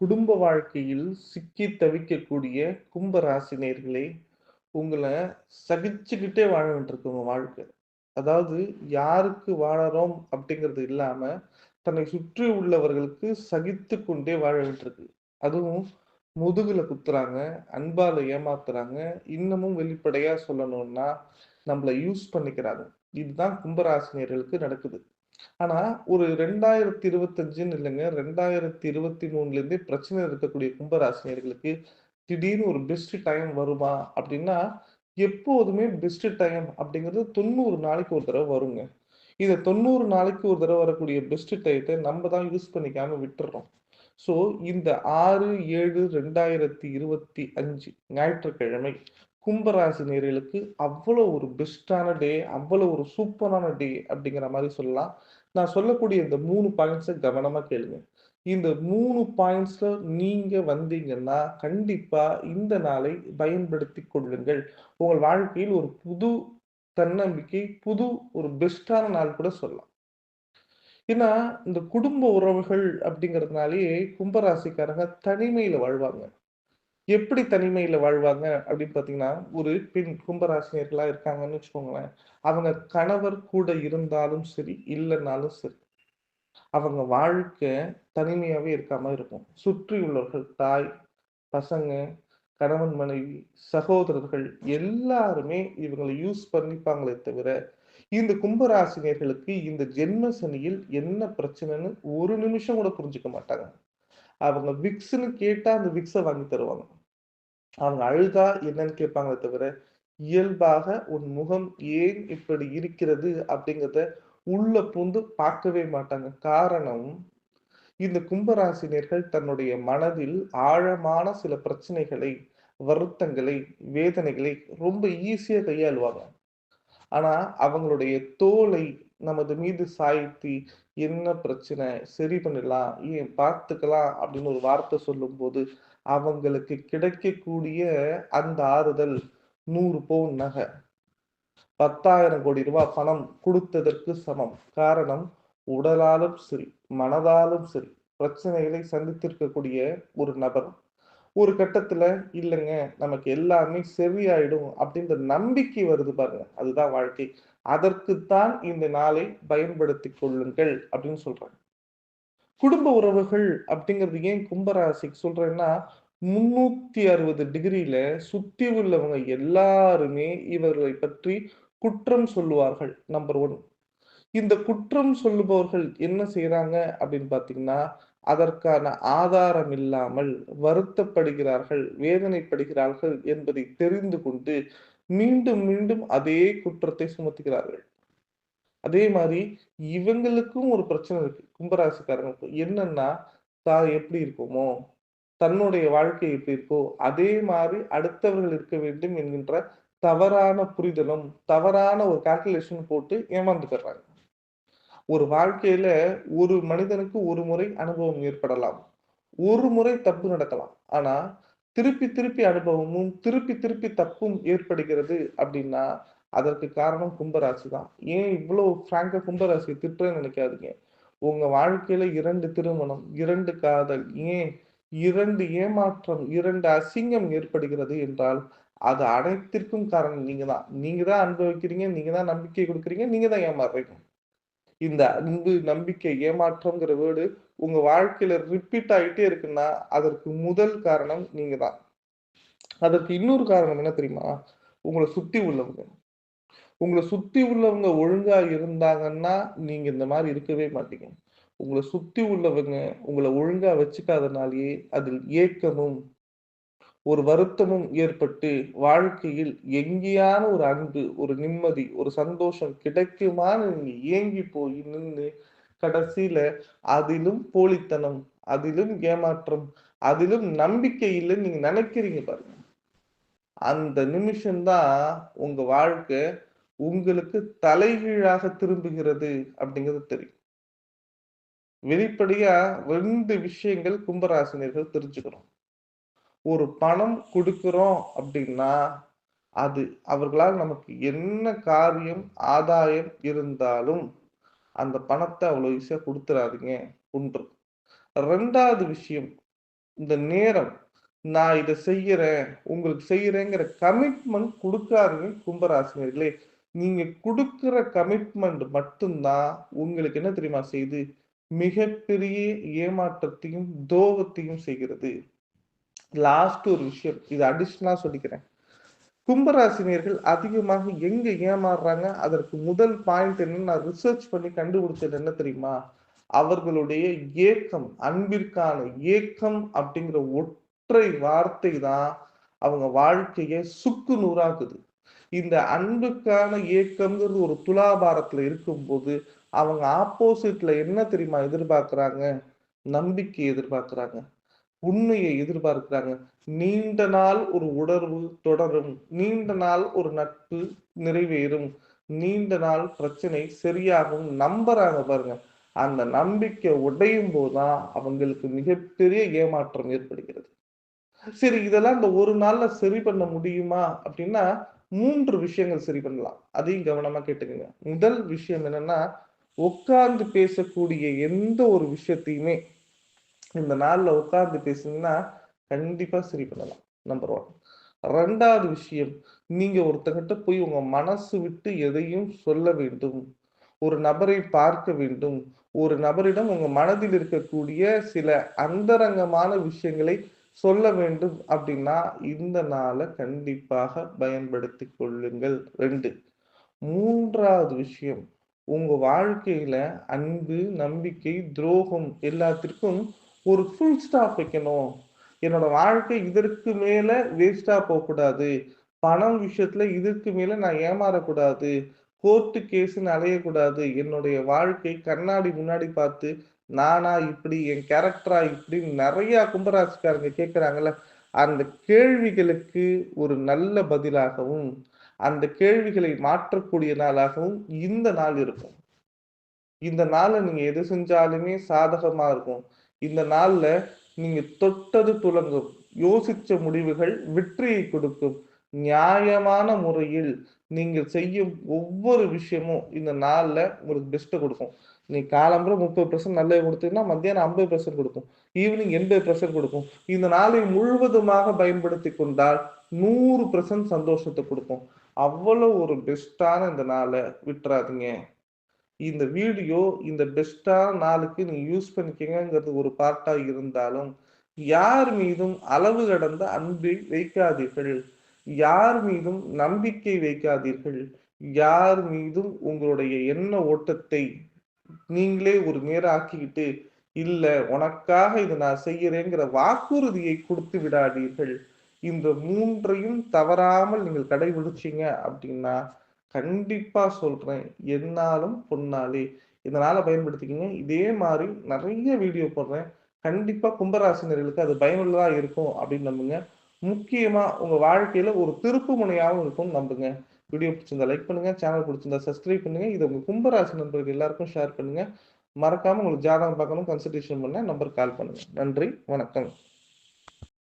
குடும்ப வாழ்க்கையில் சிக்கி தவிக்கக்கூடிய கும்ப ராசினியர்களே, உங்களை சகிச்சுக்கிட்டே வாழ வேண்டியிருக்கு வாழ்க்கை. அதாவது யாருக்கு வாழறோம் அப்படிங்கிறது இல்லாம, தன்னை சுற்றி உள்ளவர்களுக்கு சகித்து கொண்டே வாழ வேண்டியிருக்கு. அதுவும் முதுகுல குத்துறாங்க, அன்பால ஏமாத்துறாங்க, இன்னமும் வெளிப்படையா சொல்லணும்னா, நம்மளை யூஸ் பண்ணிக்கிறாங்க. இதுதான் கும்பராசினியர்களுக்கு நடக்குது. ஆனா, ஒரு ரெண்டாயிரத்தி இருபத்தஞ்சுன்னு இல்லைங்க ரெண்டாயிரத்தி இருபத்தி மூணுல இருந்தே பிரச்சனை இருக்கக்கூடிய கும்பராசினியர்களுக்கு, திடீர்னு ஒரு பெஸ்ட் டைம் வருமா? அப்படின்னா எப்போதுமே பெஸ்ட் டைம் அப்படிங்கிறது 90 நாளைக்கு ஒரு தடவை வருங்க. இந்த தொண்ணூறு நாளைக்கு ஒரு தடவை வரக்கூடிய பெஸ்ட் டயத்தை நம்ம தான் யூஸ் பண்ணிக்காம விட்டுறோம் ஸோ, இந்த 6/7/2025 ஞாயிற்றுக்கிழமை கும்பராசினியர்களுக்கு அவ்வளோ ஒரு பெஸ்ட்டான டே, அவ்வளோ ஒரு சூப்பரான டே அப்படிங்கிற மாதிரி சொல்லலாம். நான் சொல்லக்கூடிய இந்த மூணு பாயிண்ட்ஸை கவனமாக கேளுங்க. இந்த மூணு பாயிண்ட்ஸ்ல நீங்க வந்தீங்கன்னா, கண்டிப்பா இந்த நாளை பயன்படுத்தி கொள்ளுங்கள். உங்கள் வாழ்க்கையில் ஒரு புது தன்னம்பிக்கை, புது ஒரு பெஸ்ட்டான நாள் கூட சொல்லலாம். ஏன்னா, இந்த குடும்ப உறவுகள் அப்படிங்கிறதுனாலேயே கும்பராசிக்காரங்க தனிமையில வாழ்வாங்க. எப்படி தனிமையில வாழ்வாங்க அப்படின்னு பார்த்தீங்கன்னா, ஒரு பெண் கும்பராசினியர்களா இருக்காங்கன்னு வச்சுக்கோங்களேன். அவங்க கணவர் கூட இருந்தாலும் சரி, இல்லைனாலும் சரி. அவங்க வாழ்க்கை தனிமையாவே இருக்காம இருக்கும். சுற்றி உள்ளவர்கள் தாய், பசங்க, கணவன், மனைவி, சகோதரர்கள் எல்லாருமே இவங்களை யூஸ் பண்ணிப்பாங்களே தவிர, இந்த கும்பராசினியர்களுக்கு இந்த ஜென்ம சனியில் என்ன பிரச்சனைன்னு ஒரு நிமிஷம் கூட புரிஞ்சுக்க மாட்டாங்க. அவங்க விக்ஸ்ன்னு கேட்டா அந்த விக்ஸை வாங்கி தருவாங்க. அவங்க அழுதா என்னன்னு கேட்பாங்களே தவிர, இயல்பாக உன் முகம் ஏன் இப்படி இருக்கிறது அப்படிங்கிறத உள்ள புகுந்து பார்க்கவே மாட்டாங்க. காரணம், இந்த கும்பராசினியர்கள் தன்னுடைய மனதில் ஆழமான சில பிரச்சனைகளை, வருத்தங்களை, வேதனைகளை ரொம்ப ஈஸியா கையாளுவாங்க. ஆனா, அவங்களுடைய தோலை நமது மீது சாய்த்தி, "என்ன பிரச்சனை? சரி பண்ணிடலாம். ஏன் பார்த்துக்கலாம்" அப்படின்னு ஒரு வார்த்தை சொல்லும்போது, அவங்களுக்கு கிடைக்கக்கூடிய அந்த ஆறுதல் நூறு பவுன் நகை. 10,000 கோடி ரூபாய் பணம் கொடுத்ததற்கு சமம். காரணம், உடலாலும் சரி, மனதாலும் சரி, பிரச்சனைகளை சந்தித்திருக்கக்கூடிய ஒரு நபர். ஒரு கட்டத்துல, இல்லைங்க நமக்கு எல்லாமே சரியாயிடும்" அப்படின்ற நம்பிக்கை வருது பாருங்க. அதுதான் வாழ்க்கை. அதற்குத்தான் இந்த நாளை பயன்படுத்தி கொள்ளுங்கள் அப்படின்னு சொல்றாங்க குடும்ப உறவுகள் அப்படிங்கிறது ஏன் கும்பராசிக்கு சொல்றேன்னா, முன்னூத்தி அறுபது டிகிரியில சுத்தி உள்ளவங்க எல்லாருமே இவர்களை பற்றி குற்றம் சொல்லுவார்கள். நம்பர் ஒன் இந்த குற்றம் சொல்லுபவர்கள் என்ன செய்யறாங்க அப்படின்னு பார்த்தீங்கன்னா, அதற்கான ஆதாரம் இல்லாமல் வருத்தப்படுகிறார்கள், வேதனைப்படுகிறார்கள் என்பதை தெரிந்து கொண்டு, மீண்டும் மீண்டும் அதே குற்றத்தை சுமத்துகிறார்கள். அதே மாதிரி இவங்களுக்கும் ஒரு பிரச்சனை இருக்கு. கும்பராசிக்காரங்களுக்கு. என்னன்னா, தான் எப்படி இருக்குமோ தன்னுடைய வாழ்க்கை எப்படி இருக்கோ, அதே மாதிரி அடுத்தவர்கள் இருக்க வேண்டும் என்கின்ற தவறான புரிதலும், தவறான ஒரு கால்குலேஷன் போட்டு ஏமாந்து போயிடுறாங்க. ஒரு வாழ்க்கையில ஒரு மனிதனுக்கு ஒரு முறை அனுபவம் ஏற்படலாம். ஒரு முறை தப்பு நடக்கலாம். ஆனா, திருப்பி திருப்பி அனுபவமும், திருப்பி திருப்பி தப்பும் ஏற்படுகிறது அப்படின்னா, அதற்கு காரணம் கும்பராசி தான். ஏன் இவ்வளோ ஃப்ராங்காக கும்பராசியை திட்டுறேன்னு நினைக்காதீங்க. உங்க வாழ்க்கையில இரண்டு திருமணம், இரண்டு காதல், ஏன் இரண்டு ஏமாற்றம், இரண்டு அசிங்கம் ஏற்படுகிறது என்றால், அது அனைத்திற்கும் காரணம் நீங்க தான். நீங்க தான் அனுபவிக்கிறீங்க, நீங்க தான் நம்பிக்கை கொடுக்குறீங்க நீங்க தான் ஏமாறுறீங்க. இந்த அன்பு, நம்பிக்கை, ஏமாற்றம்ங்கிற வேர்டு உங்க வாழ்க்கையில ரிப்பீட் ஆகிட்டே இருக்குன்னா, அதற்கு முதல் காரணம் நீங்க தான். அதற்கு இன்னொரு காரணம் என்ன தெரியுமா? உங்களை சுத்தி உள்ளவங்க. உங்களை சுத்தி உள்ளவங்க ஒழுங்கா இருந்தாங்கன்னா, நீங்க இந்த மாதிரி இருக்கவே மாட்டீங்க. உங்களை சுத்தி உள்ளவங்க உங்களை ஒழுங்கா வச்சுக்காதனாலேயே, அதில் ஏக்கமும், ஒரு வருத்தமும் ஏற்பட்டு, வாழ்க்கையில் எங்கேயான ஒரு அன்பு, ஒரு நிம்மதி, ஒரு சந்தோஷம் கிடைக்குமான்னு நீங்க ஏங்கி போய் நின்று கடைசியில அதிலும் போலித்தனம், அதிலும் ஏமாற்றம், அதிலும் நம்பிக்கை இல்லைன்னு நீங்க நினைக்கிறீங்க பாருங்க. அந்த நிமிஷம் தான் உங்க வாழ்க்கை உங்களுக்கு தலைகீழாக திரும்புகிறது அப்படிங்கிறது தெரியும். வெளிப்படையா ரெண்டு விஷயங்கள் கும்பராசினியர்கள் தெரிஞ்சுக்கிறோம் ஒரு பணம் கொடுக்கிறோம் அப்படின்னா, அது அவர்களால் நமக்கு என்ன காரியம், ஆதாயம் இருந்தாலும், அந்த பணத்தை அவ்வளோ ஈஸியா குடுத்துறாதீங்க. 1. 2வது விஷயம், இந்த நேரம் நான் இதை செய்யறேன், உங்களுக்கு செய்யறேங்கிற கமிட்மெண்ட் கொடுக்காதீங்க கும்பராசினியர்களே. நீங்க கொடுக்குற கமிட்மெண்ட் மட்டும் தான் உங்களுக்கு என்ன தெரியுமா செய்யுது? மிகப்பெரிய ஏமாற்றத்தையும், துரோகத்தையும் செய்கிறது. லாஸ்ட் ஒரு விஷயம். இது அடிஷனலா சொல்லிக்கிறேன். கும்பராசினியர்கள் அதிகமாக எங்க ஏமாறுறாங்க? அதற்கு முதல் பாயிண்ட் என்னன்னு நான் ரிசர்ச் பண்ணி கண்டுபிடிச்சது என்ன தெரியுமா? அவர்களுடைய ஏக்கம், அன்பிற்கான ஏக்கம் அப்படிங்கிற ஒற்றை வார்த்தை தான் அவங்க வாழ்க்கையை சுக்கு நூறாக்குது. இந்த அன்புக்கான ஏக்கம்ங்கிறது ஒரு துலாபாரத்துல இருக்கும்போது, அவங்க ஆப்போசிட்ல என்ன தெரியுமா எதிர்பார்க்கிறாங்க? நம்பிக்கை எதிர்பார்க்கிறாங்க. உண்மையை எதிர்பார்க்கிறாங்க. நீண்ட நாள் ஒரு உணர்வு தொடரும். நீண்ட நாள் ஒரு நட்பு நிறைவேறும். நீண்ட நாள் பிரச்சனை சரியாகும் நம்புறாங்க பாருங்க. அந்த நம்பிக்கை உடையும் தான் அவங்களுக்கு மிகப்பெரிய ஏமாற்றம் ஏற்படுகிறது. சரி இதெல்லாம் இந்த ஒரு நாள்ல சரி பண்ண முடியுமா? அப்படின்னா மூன்று விஷயங்கள் சரி பண்ணலாம். அதையும் கவனமா கேட்டுக்கங்க. முதல் விஷயம் என்னன்னா, உட்கார்ந்து பேசக்கூடிய எந்த ஒரு விஷயத்தையுமே இந்த நாள்ல உட்கார்ந்து பேசுனீங்கன்னா, கண்டிப்பா சரி பண்ணலாம். நம்பர் 1. 2வது விஷயம், நீங்க ஒருத்தங்கிட்ட போய் உங்க மனசு விட்டு எதையும் சொல்ல வேண்டும். ஒரு நபரை பார்க்க வேண்டும். ஒரு நபரிடம் உங்க மனதில் இருக்கக்கூடிய சில அந்தரங்கமான விஷயங்களை சொல்ல வேண்டும் அப்படின்னா, இந்த நாளை கண்டிப்பாக பயன்படுத்திக் கொள்ளுங்கள். 2. 3வது விஷயம், உங்க வாழ்க்கையில அன்பு, நம்பிக்கை, துரோகம் எல்லாத்திற்கும் ஒரு ஃபுல் ஸ்டாப் வைக்கணும். என்னோட வாழ்க்கை இதற்கு மேல வேஸ்ட்டா போகக்கூடாது பணம் விஷயத்துல இதுக்கு மேல நான் ஏமாறக்கூடாது. கோர்ட்டு கேஸ்ன்னு அலையக்கூடாது. என்னுடைய வாழ்க்கை கண்ணாடி முன்னாடி பார்த்து, நானா இப்படி, என் கேரக்டரா இப்படின்னு நிறைய கும்பராசிக்காரங்க கேட்கறாங்கல்ல, அந்த கேள்விகளுக்கு ஒரு நல்ல பதிலாகவும், அந்த கேள்விகளை மாற்றக்கூடிய நாளாகவும் இந்த நாள் இருக்கும். இந்த நாள்ல நீங்க எது செஞ்சாலுமே சாதகமா இருக்கும். இந்த நாள்ல நீங்க தொட்டது துலங்கும். யோசிச்ச முடிவுகள் வெற்றியை கொடுக்கும். நியாயமான முறையில் நீங்கள் செய்யும் ஒவ்வொரு விஷயமும் இந்த நாள்ல உங்களுக்கு பெஸ்ட்டை கொடுக்கும் நீ காலம்புற முப்பது பர்சன்ட் நல்லது கொடுத்தீங்கன்னா மத்தியானம் ஐம்பது பர்சன்ட் கொடுக்கும் ஈவினிங் எண்பது பர்சன்ட் கொடுக்கும் இந்த நாளை முழுவதுமாக பயன்படுத்தி கொண்டால் நூறு பர்சன்ட் சந்தோஷத்தை கொடுக்கும் அவ்வளோ ஒரு பெஸ்ட்டான இந்த நாளை விட்டுறாதீங்க இந்த வீடியோ இந்த பெஸ்ட்டான நாளுக்கு நீ யூஸ் பண்ணிக்கங்கிறது ஒரு பார்ட்டாக இருந்தாலும், யார் மீதும் அளவு கடந்த அன்பை வைக்காதீர்கள். யார் மீதும் நம்பிக்கை வைக்காதீர்கள். யார் மீதும் உங்களுடைய எண்ண ஓட்டத்தை நீங்களே ஒரு நேரம் ஆக்கிக்கிட்டு, இல்ல உனக்காக இதை நான் செய்யறேங்கிற வாக்குறுதியை கொடுத்து விடாதீர்கள். இந்த மூன்றையும் தவறாமல் நீங்கள் கடைபிடிச்சீங்க அப்படின்னா, கண்டிப்பா சொல்றேன், என்னாலும் பொன்னாலே இதனால பயன்படுத்திக்கிங்க இதே மாதிரி நிறைய வீடியோ போடுறேன். கண்டிப்பா கும்பராசினர்களுக்கு அது பயனுள்ளதா இருக்கும் அப்படின்னு நம்புங்க. முக்கியமா உங்க வாழ்க்கையில ஒரு திருப்பு முனையாகவும் இருக்கும் நம்புங்க. வீடியோ பிடிச்சிருந்தா லைக் பண்ணுங்க. சேனல் பிடிச்சிருந்தா சப்ஸ்கிரைப் பண்ணுங்க. இது உங்க கும்பராசி நண்பர்கள் எல்லாருக்கும் ஷேர் பண்ணுங்க. மறக்காம உங்களுக்கு ஜாதகம் பார்க்கணும், கன்சல்டேஷன் பண்ண நம்பருக்கு கால் பண்ணுங்க. நன்றி, வணக்கம்.